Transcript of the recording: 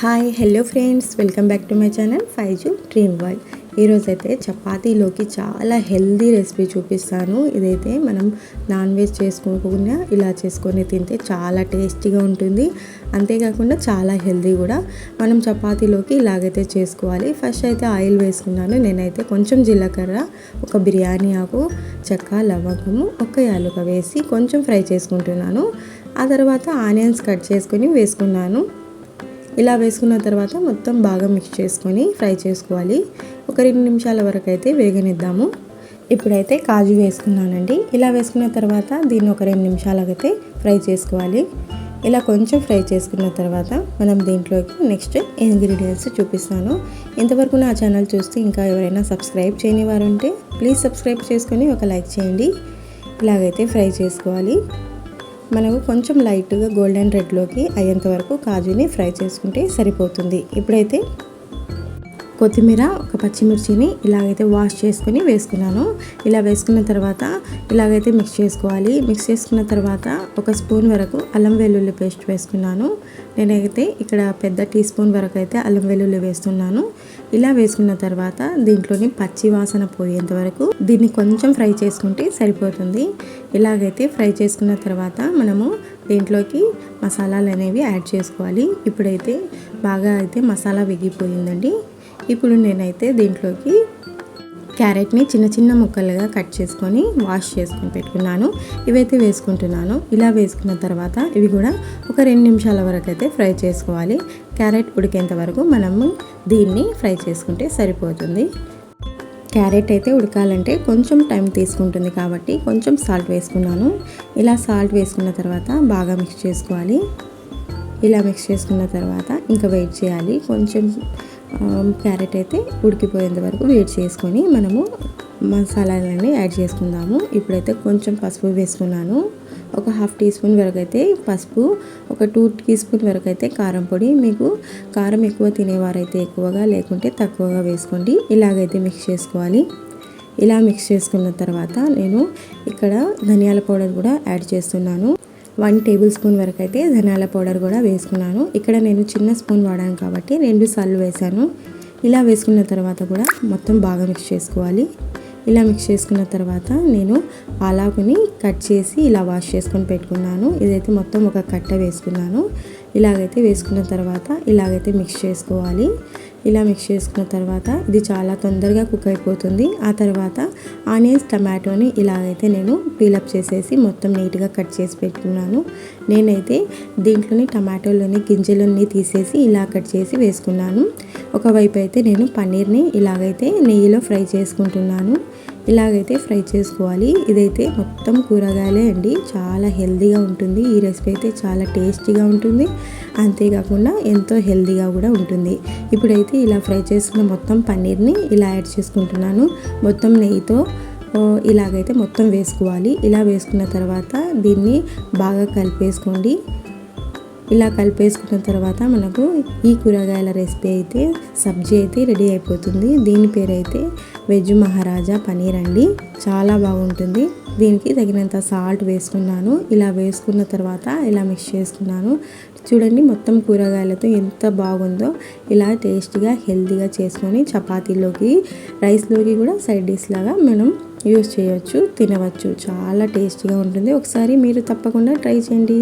Hi hello friends welcome back to my channel five zoo dream world ఈరోజైతే చపాతీలోకి చాలా healthy recipe చూపిస్తాను. ఇదైతే మనం నాన్ వెజ్ చేసుకోకుండా ఇలా చేసుకొని తింటే చాలా టేస్టీగా ఉంటుంది. అంతేకాకుండా చాలా హెల్దీ కూడా. మనం చపాతీలోకి ఇలాగైతే చేసుకోవాలి. ఫస్ట్ అయితే ఆయిల్ వేసుకున్నాను. నేనైతే కొంచెం జీలకర్ర ఒక బిర్యానీ ఆకు చెక్క లవంగము ఒక యాలుక వేసి కొంచెం ఫ్రై చేసుకుంటున్నాను. ఆ తర్వాత ఆనియన్స్ కట్ చేసుకొని వేసుకున్నాను. ఇలా వేసుకున్న తర్వాత మొత్తం బాగా మిక్స్ చేసుకొని ఫ్రై చేసుకోవాలి. ఒక రెండు నిమిషాల వరకు అయితే వేగనిద్దాము. ఇప్పుడైతే కాజు వేసుకున్నానండి. ఇలా వేసుకున్న తర్వాత దీన్ని ఒక రెండు నిమిషాలకైతే ఫ్రై చేసుకోవాలి. ఇలా కొంచెం ఫ్రై చేసుకున్న తర్వాత మనం దీంట్లోకి నెక్స్ట్ ఇంగ్రీడియంట్స్ చూపిస్తాను. ఇంతవరకు నా ఛానల్ చూస్తే ఇంకా ఎవరైనా సబ్స్క్రైబ్ చేయని వారు ఉంటే ప్లీజ్ సబ్స్క్రైబ్ చేసుకొని ఒక లైక్ చేయండి. ఇలాగైతే ఫ్రై చేసుకోవాలి. మనకు కొంచెం లైట్గా గోల్డెన్ రెడ్లోకి అయ్యేంత వరకు కాజుని ఫ్రై చేసుకుంటే సరిపోతుంది. ఇప్పుడైతే కొత్తిమీర ఒక పచ్చిమిర్చిని ఇలాగైతే వాష్ చేసుకుని వేసుకున్నాను. ఇలా వేసుకున్న తర్వాత ఇలాగైతే మిక్స్ చేసుకోవాలి. మిక్స్ చేసుకున్న తర్వాత ఒక స్పూన్ వరకు అల్లం వెల్లుల్లి పేస్ట్ వేసుకున్నాను. నేనైతే ఇక్కడ పెద్ద టీ స్పూన్ వరకు అయితే అల్లం వెల్లుల్లి వేస్తున్నాను. ఇలా వేసుకున్న తర్వాత దీంట్లోని పచ్చి వాసన పోయేంత వరకు దీన్ని కొంచెం ఫ్రై చేసుకుంటే సరిపోతుంది. ఇలాగైతే ఫ్రై చేసుకున్న తర్వాత మనము దీంట్లోకి మసాలాలు అనేవి యాడ్ చేసుకోవాలి. ఇప్పుడైతే బాగా అయితే మసాలా వెగిపోయిందండి ఇప్పుడు నేనైతే దీంట్లోకి క్యారెట్ని చిన్న చిన్న ముక్కలుగా కట్ చేసుకొని వాష్ చేసుకొని పెట్టుకున్నాను. ఇవైతే వేసుకుంటున్నాను. ఇలా వేసుకున్న తర్వాత ఇవి కూడా ఒక రెండు నిమిషాల వరకు అయితే ఫ్రై చేసుకోవాలి. క్యారెట్ ఉడికేంత వరకు మనము దీన్ని ఫ్రై చేసుకుంటే సరిపోతుంది. క్యారెట్ అయితే ఉడకాలంటే కొంచెం టైం తీసుకుంటుంది కాబట్టి కొంచెం సాల్ట్ వేసుకున్నాను. ఇలా సాల్ట్ వేసుకున్న తర్వాత బాగా మిక్స్ చేసుకోవాలి. ఇలా మిక్స్ చేసుకున్న తర్వాత ఇంకా వెయిట్ చేయాలి. కొంచెం క్యారెట్ అయితే ఉడికిపోయేంత వరకు వేడి చేసుకొని మనము మసాలాలన్నీ యాడ్ చేసుకుందాము. ఇప్పుడైతే కొంచెం పసుపు వేసుకున్నాను. ఒక హాఫ్ టీ స్పూన్ వరకు అయితే పసుపు ఒక టూ టీ స్పూన్ వరకు అయితే కారం పొడి. మీకు కారం ఎక్కువ తినేవారైతే ఎక్కువగా లేకుంటే తక్కువగా వేసుకోండి. ఇలాగైతే మిక్స్ చేసుకోవాలి. ఇలా మిక్స్ చేసుకున్న తర్వాత నేను ఇక్కడ ధనియాల పౌడర్ కూడా యాడ్ చేస్తున్నాను. వన్ టేబుల్ స్పూన్ వరకు అయితే ధనాల పౌడర్ కూడా వేసుకున్నాను. ఇక్కడ నేను చిన్న స్పూన్ వాడాను కాబట్టి రెండు సార్లు వేసాను ఇలా వేసుకున్న తర్వాత కూడా మొత్తం బాగా మిక్స్ చేసుకోవాలి. ఇలా మిక్స్ చేసుకున్న తర్వాత నేను పాలాకుని కట్ చేసి ఇలా వాష్ చేసుకొని పెట్టుకున్నాను. ఇదైతే మొత్తం ఒక కట్ట వేసుకున్నాను. ఇలాగైతే వేసుకున్న తర్వాత ఇలాగైతే మిక్స్ చేసుకోవాలి. ఇలా మిక్స్ చేసుకున్న తర్వాత ఇది చాలా తొందరగా కుక్ అయిపోతుంది. ఆ తర్వాత ఆనియన్స్ టమాటోని ఇలాగైతే నేను పీలప్ చేసేసి మొత్తం నీట్గా కట్ చేసి పెట్టుకున్నాను. నేనైతే దీంట్లోని టమాటోలోని గింజలన్నీ తీసేసి ఇలా కట్ చేసి వేసుకున్నాను. ఒకవైపు అయితే నేను పన్నీర్ని ఇలాగైతే నెయ్యిలో ఫ్రై చేసుకుంటున్నాను. ఇలాగైతే ఫ్రై చేసుకోవాలి. ఇదైతే మొత్తం కూరగాయలే అండి. చాలా హెల్తీగా ఉంటుంది. ఈ రెసిపీ అయితే చాలా టేస్టీగా ఉంటుంది. అంతేకాకుండా ఎంతో హెల్దీగా కూడా ఉంటుంది. ఇప్పుడైతే ఇలా ఫ్రై చేసుకున్న మొత్తం పన్నీర్ని ఇలా యాడ్ చేసుకుంటున్నాను. మొత్తం నెయ్యితో ఇలాగైతే మొత్తం వేసుకోవాలి. ఇలా వేసుకున్న తర్వాత దీన్ని బాగా కలిపేసుకోండి. ఇలా కలిపేసుకున్న తర్వాత మనకు ఈ కూరగాయల రెసిపీ అయితే సబ్జీ అయితే రెడీ అయిపోతుంది. దీని పేరు అయితే వెజ్ మహారాజా పనీర్ అండి. చాలా బాగుంటుంది. దీనికి తగినంత సాల్ట్ వేసుకున్నాను. ఇలా వేసుకున్న తర్వాత ఇలా మిక్స్ చేసుకున్నాను. చూడండి మొత్తం కూరగాయలతో ఎంత బాగుందో. ఇలా టేస్ట్గా హెల్తీగా చేసుకొని చపాతీలోకి రైస్లోకి కూడా సైడ్ డిష్ లాగా మనం యూస్ చేయవచ్చు తినవచ్చు. చాలా టేస్టీగా ఉంటుంది. ఒకసారి మీరు తప్పకుండా ట్రై చేయండి.